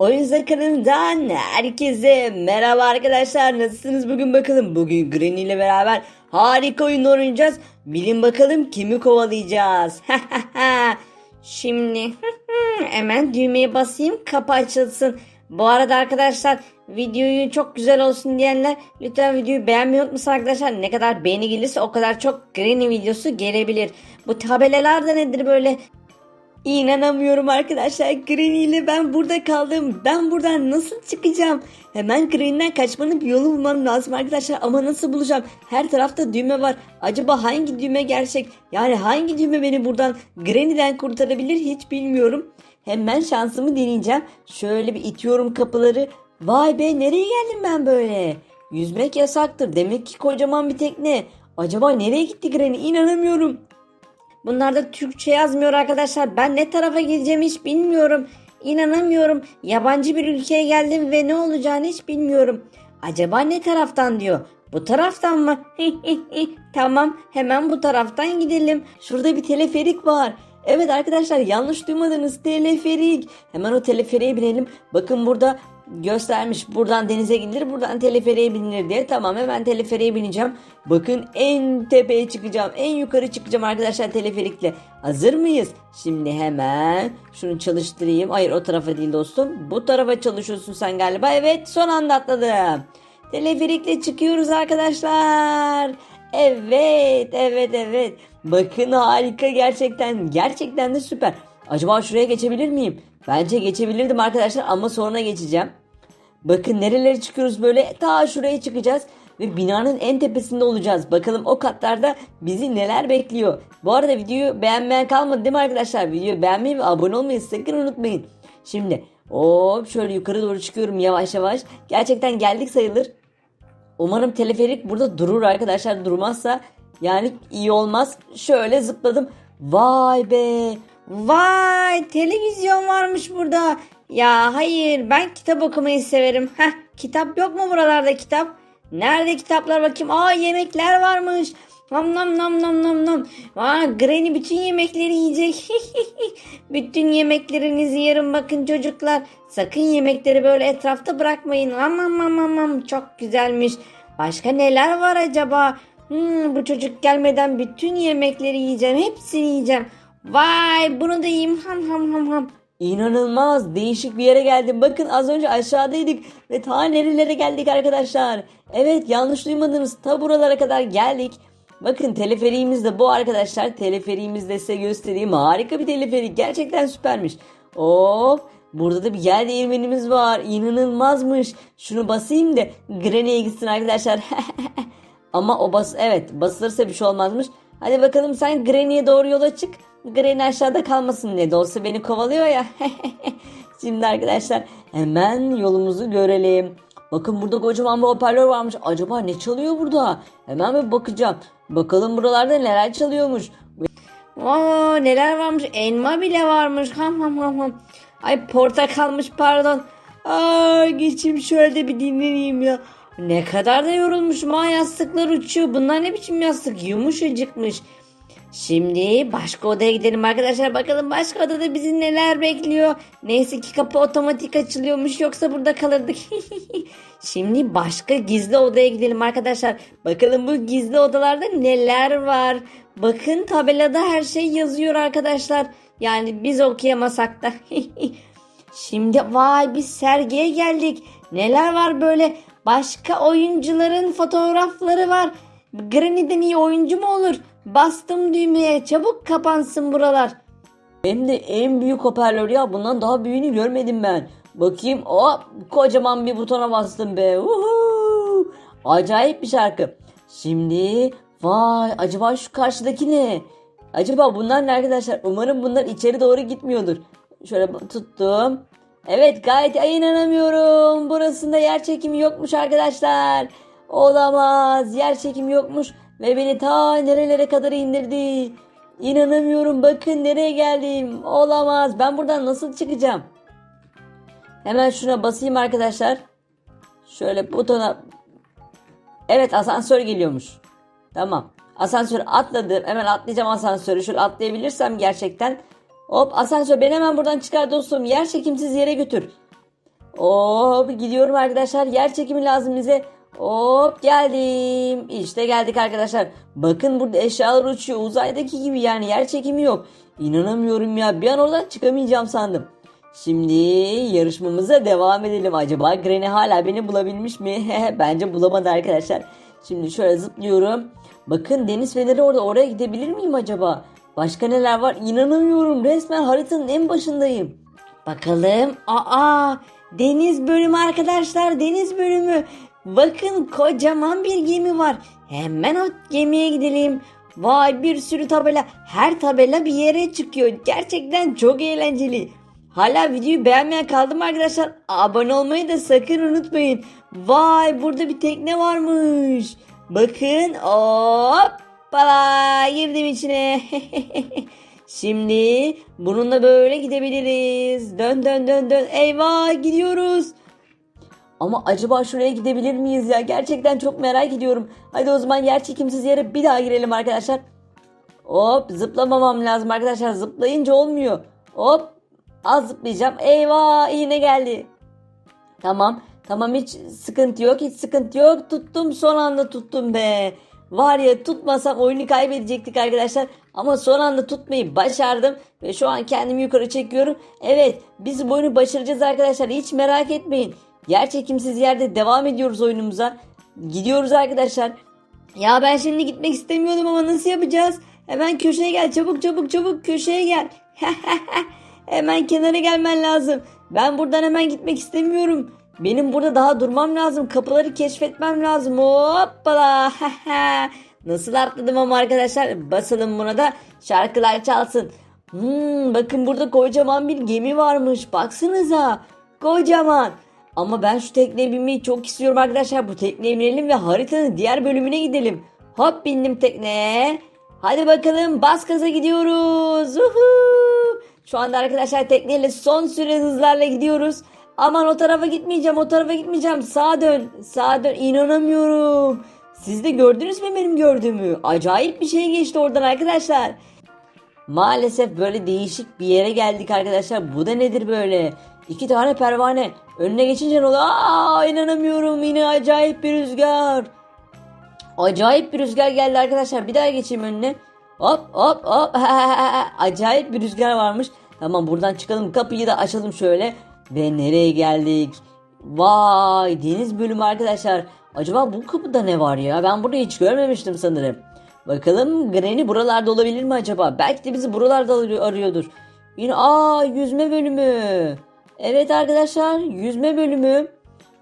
Oyun kanalından herkese merhaba arkadaşlar. Nasılsınız? Bugün bakalım. Bugün Granny ile beraber harika oyun oynayacağız. Bilin bakalım kimi kovalayacağız. Şimdi hemen düğmeye basayım. Kapı açılsın. Bu arada arkadaşlar videoyu çok güzel olsun diyenler lütfen videoyu beğenmeyi unutmasın arkadaşlar. Ne kadar beğeni gelirse o kadar çok Granny videosu gelebilir. Bu tabelalar da nedir böyle İnanamıyorum arkadaşlar. Granny ile ben burada kaldım. Ben buradan nasıl çıkacağım? Hemen Granny'den kaçmanın bir yolu bulmam lazım arkadaşlar. Ama nasıl bulacağım? Her tarafta düğme var. Acaba hangi düğme gerçek? Yani hangi düğme beni buradan Granny'den kurtarabilir hiç bilmiyorum. Hemen şansımı deneyeceğim. Şöyle bir itiyorum kapıları. Vay be nereye geldim ben böyle? Yüzmek yasaktır. Demek ki kocaman bir tekne. Acaba nereye gitti Granny? İnanamıyorum. Bunlarda Türkçe yazmıyor arkadaşlar. Ben ne tarafa gideceğimi hiç bilmiyorum. İnanamıyorum. Yabancı bir ülkeye geldim ve ne olacağını hiç bilmiyorum. Acaba ne taraftan diyor. Bu taraftan mı? tamam hemen bu taraftan gidelim. Şurada bir teleferik var. Evet arkadaşlar yanlış duymadınız teleferik. Hemen o teleferiğe binelim. Bakın burada göstermiş buradan denize gidilir buradan teleferiğe binilir diye. Tamam hemen teleferiğe bineceğim. Bakın en tepeye çıkacağım. En yukarı çıkacağım arkadaşlar teleferikle. Hazır mıyız? Şimdi hemen şunu çalıştırayım. Hayır o tarafa değil dostum. Bu tarafa çalışıyorsun sen galiba. Evet son anda atladım. Teleferikle çıkıyoruz arkadaşlar. Evet evet evet. Bakın harika gerçekten. Gerçekten de süper. Acaba şuraya geçebilir miyim? Bence geçebilirdim arkadaşlar ama sonra geçeceğim. Bakın nerelere çıkıyoruz böyle ta şuraya çıkacağız ve binanın en tepesinde olacağız. Bakalım o katlarda bizi neler bekliyor. Bu arada videoyu beğenmeyen kalmadı değil mi arkadaşlar? Videoyu beğenmeyi ve abone olmayı sakın unutmayın. Şimdi hop şöyle yukarı doğru çıkıyorum yavaş yavaş. Gerçekten geldik sayılır. Umarım teleferik burada durur arkadaşlar. Durmazsa yani iyi olmaz. Şöyle zıpladım. Vay be. Vay televizyon varmış burada. Ya hayır ben kitap okumayı severim. Heh kitap yok mu buralarda kitap? Nerede kitaplar bakayım? Aa yemekler varmış. Nam nam nam nam nam nam. Aa Granny bütün yemekleri yiyecek. bütün yemeklerinizi yerim bakın çocuklar. Sakın yemekleri böyle etrafta bırakmayın. Aman aman aman çok güzelmiş. Başka neler var acaba? Hmm, bu çocuk gelmeden bütün yemekleri yiyeceğim. Hepsini yiyeceğim. Vay bunu da yiyeyim. Ham ham ham ham. İnanılmaz değişik bir yere geldim. Bakın az önce aşağıdaydık ve ta nerelere geldik arkadaşlar. Evet yanlış duymadınız. Ta buralara kadar geldik. Bakın teleferiğimiz de bu arkadaşlar. Teleferiğimiz de size göstereyim. Harika bir teleferik. Gerçekten süpermiş. Hop. Burada da bir yer değirmenimiz var. İnanılmazmış. Şunu basayım da Granny'e gitsin arkadaşlar. Ama o bas evet basılırsa bir şey olmazmış. Hadi bakalım sen Granny'e doğru yola çık. Granny aşağıda kalmasın ne de olsa beni kovalıyor ya. Şimdi arkadaşlar hemen yolumuzu görelim. Bakın burada kocaman bir hoparlör varmış. Acaba ne çalıyor burada? Hemen bir bakacağım. Bakalım buralarda neler çalıyormuş. Aa, neler varmış? Elma bile varmış. Ham ham ham ham. Ay portakalmış pardon. Aa, geçeyim şöyle bir dinleneyim ya. Ne kadar da yorulmuşum ha yastıklar uçuyor. Bunlar ne biçim yastık yumuşacıkmış. Şimdi başka odaya gidelim arkadaşlar. Bakalım başka odada bizi neler bekliyor. Neyse ki kapı otomatik açılıyormuş yoksa burada kalırdık. Şimdi başka gizli odaya gidelim arkadaşlar. Bakalım bu gizli odalarda neler var. Bakın tabelada her şey yazıyor arkadaşlar. Yani biz okuyamasak da. Şimdi vay biz sergiye geldik. Neler var böyle? Başka oyuncuların fotoğrafları var. Granny'den iyi oyuncu mu olur? Bastım düğmeye çabuk kapansın buralar. Hem de en büyük hoparlör ya bundan daha büyüğünü görmedim ben. Bakayım hop kocaman bir butona bastım be. Uhu. Acayip bir şarkı. Şimdi vay acaba şu karşıdaki ne? Acaba bunlar ne arkadaşlar? Umarım bunlar içeri doğru gitmiyordur. Şöyle tuttum. Evet gayet ay inanamıyorum. Burasında yer çekimi yokmuş arkadaşlar. Olamaz. Yer çekimi yokmuş ve beni ta nerelere kadar indirdi. İnanamıyorum bakın nereye geldim. Olamaz. Ben buradan nasıl çıkacağım? Hemen şuna basayım arkadaşlar. Şöyle butona. Evet asansör geliyormuş. Tamam. Asansör atladım. Hemen atlayacağım asansörü. Şöyle atlayabilirsem gerçekten. Hop asansör beni hemen buradan çıkar dostum. Yer çekimsiz yere götür. Hop gidiyorum arkadaşlar. Yer çekimi lazım bize. Hop geldim. İşte geldik arkadaşlar. Bakın burada eşyalar uçuyor. Uzaydaki gibi yani yer çekimi yok. İnanamıyorum ya. Bir an oradan çıkamayacağım sandım. Şimdi yarışmamıza devam edelim. Acaba Granny hala beni bulabilmiş mi? Bence bulamadı arkadaşlar. Şimdi şöyle zıplıyorum. Bakın deniz feneri orada. Oraya gidebilir miyim acaba? Başka neler var? İnanamıyorum. Resmen haritanın en başındayım. Bakalım. Aa, deniz bölümü arkadaşlar. Deniz bölümü. Bakın kocaman bir gemi var. Hemen o gemiye gidelim. Vay bir sürü tabela. Her tabela bir yere çıkıyor. Gerçekten çok eğlenceli. Hala videoyu beğenmeyen kaldı mı arkadaşlar? Abone olmayı da sakın unutmayın. Vay burada bir tekne varmış. Bakın hoppala girdim içine. Şimdi bununla böyle gidebiliriz. Dön dön dön dön. Eyvah gidiyoruz. Ama acaba şuraya gidebilir miyiz ya? Gerçekten çok merak ediyorum. Hadi o zaman yer çekimsiz yere bir daha girelim arkadaşlar. Hop zıplamamam lazım arkadaşlar. Zıplayınca olmuyor. Hop az zıplayacağım. Eyvah iğne geldi. Tamam. Tamam hiç sıkıntı yok. Hiç sıkıntı yok. Tuttum son anda tuttum be. Var ya tutmasam oyunu kaybedecektik arkadaşlar. Ama son anda tutmayı başardım. Ve şu an kendimi yukarı çekiyorum. Evet biz bu oyunu başaracağız arkadaşlar. Hiç merak etmeyin. Yer çekimsiz yerde devam ediyoruz oyunumuza. Gidiyoruz arkadaşlar. Ya ben şimdi gitmek istemiyordum ama nasıl yapacağız? Hemen köşeye gel çabuk çabuk çabuk köşeye gel. hemen kenara gelmen lazım. Ben buradan hemen gitmek istemiyorum. Benim burada daha durmam lazım. Kapıları keşfetmem lazım. Hoppala. Nasıl atladım ama arkadaşlar. Basalım buna da şarkılar çalsın. Hmm, bakın burada kocaman bir gemi varmış. Baksanıza. Kocaman. Ama ben şu tekneye binmeyi çok istiyorum arkadaşlar. Bu tekneye binelim ve haritanın diğer bölümüne gidelim. Hop bindim tekneye. Hadi bakalım bas gaza gidiyoruz. Uhu. Şu anda arkadaşlar tekneyle son süre hızlarla gidiyoruz. Aman o tarafa gitmeyeceğim o tarafa gitmeyeceğim. Sağa dön sağa dön inanamıyorum. Siz de gördünüz mü benim gördüğümü? Acayip bir şey geçti oradan arkadaşlar. Maalesef böyle değişik bir yere geldik arkadaşlar. Bu da nedir böyle? İki tane pervane. Önüne geçince ne oluyor? Aa inanamıyorum yine acayip bir rüzgar. Acayip bir rüzgar geldi arkadaşlar. Bir daha geçeyim önüne. Hop hop hop. acayip bir rüzgar varmış. Tamam buradan çıkalım. Kapıyı da açalım şöyle. Ve nereye geldik? Vay deniz bölümü arkadaşlar. Acaba bu kapıda ne var ya? Ben burada hiç görmemiştim sanırım. Bakalım Granny buralarda olabilir mi acaba? Belki de bizi buralarda arıyor- arıyordur. Yine aa yüzme bölümü. Evet arkadaşlar yüzme bölümü.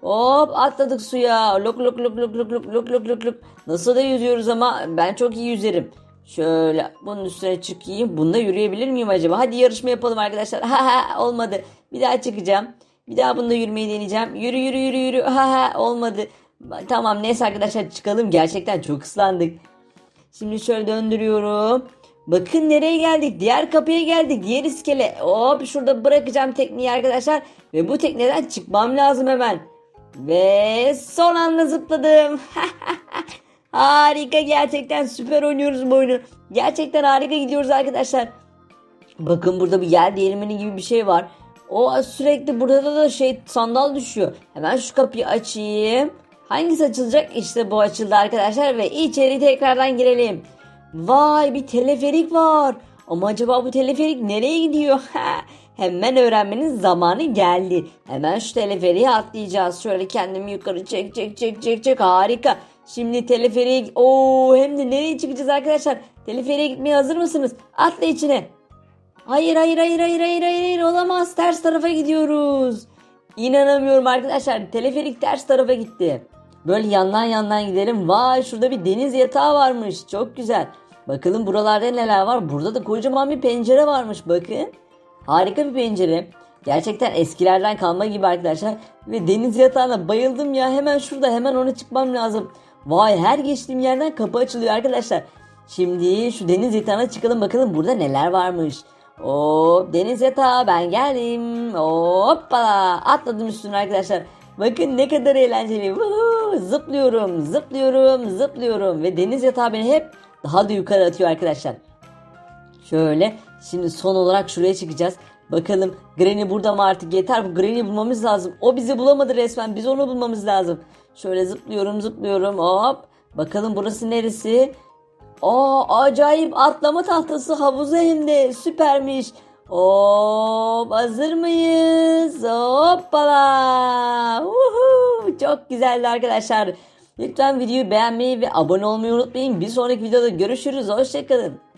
Hop atladık suya. Lok lok lok lok lok lok lok lok lok lok. Nasıl da yüzüyoruz ama ben çok iyi yüzerim. Şöyle bunun üstüne çıkayım. Bunda yürüyebilir miyim acaba? Hadi yarışma yapalım arkadaşlar. Ha ha olmadı. Bir daha çıkacağım. Bir daha bunda yürümeyi deneyeceğim. Yürü yürü yürü yürü. Ha ha olmadı. Tamam neyse arkadaşlar çıkalım. Gerçekten çok ıslandık. Şimdi şöyle döndürüyorum. Bakın nereye geldik? Diğer kapıya geldik. Diğer iskele. Hop şurada bırakacağım tekneyi arkadaşlar. Ve bu tekneden çıkmam lazım hemen. Ve son anda zıpladım. harika gerçekten süper oynuyoruz bu oyunu. Gerçekten harika gidiyoruz arkadaşlar. Bakın burada bir yer değirmeni gibi bir şey var. O sürekli burada da şey sandal düşüyor. Hemen şu kapıyı açayım. Hangisi açılacak? İşte bu açıldı arkadaşlar ve içeri tekrardan girelim. Vay bir teleferik var. Ama acaba bu teleferik nereye gidiyor? Hemen öğrenmenin zamanı geldi. Hemen şu teleferiğe atlayacağız. Şöyle kendimi yukarı çek çek çek çek çek harika. Şimdi teleferiğe Oo hem de nereye çıkacağız arkadaşlar? Teleferiğe gitmeye hazır mısınız? Atla içine. Hayır hayır hayır hayır hayır hayır, olamaz ters tarafa gidiyoruz. İnanamıyorum arkadaşlar teleferik ters tarafa gitti. Böyle yandan yandan gidelim. Vay şurada bir deniz yatağı varmış. Çok güzel. Bakalım buralarda neler var. Burada da kocaman bir pencere varmış bakın. Harika bir pencere. Gerçekten eskilerden kalma gibi arkadaşlar. Ve deniz yatağına bayıldım ya. Hemen şurada hemen ona çıkmam lazım. Vay her geçtiğim yerden kapı açılıyor arkadaşlar. Şimdi şu deniz yatağına çıkalım bakalım burada neler varmış. Hop deniz yatağı ben geldim. Hoppala atladım üstüne arkadaşlar. Bakın ne kadar eğlenceli. Woohoo! Zıplıyorum, zıplıyorum, zıplıyorum. Ve deniz yatağı beni hep daha da yukarı atıyor arkadaşlar. Şöyle şimdi son olarak şuraya çıkacağız. Bakalım Granny burada mı artık yeter bu Granny bulmamız lazım. O bizi bulamadı resmen biz onu bulmamız lazım. Şöyle zıplıyorum zıplıyorum hop. Bakalım burası neresi? Aa acayip atlama tahtası havuzu hem de süpermiş. Hop hazır mıyız? Hoppala. Uhu, çok güzeldi arkadaşlar. Lütfen videoyu beğenmeyi ve abone olmayı unutmayın. Bir sonraki videoda görüşürüz. Hoşçakalın.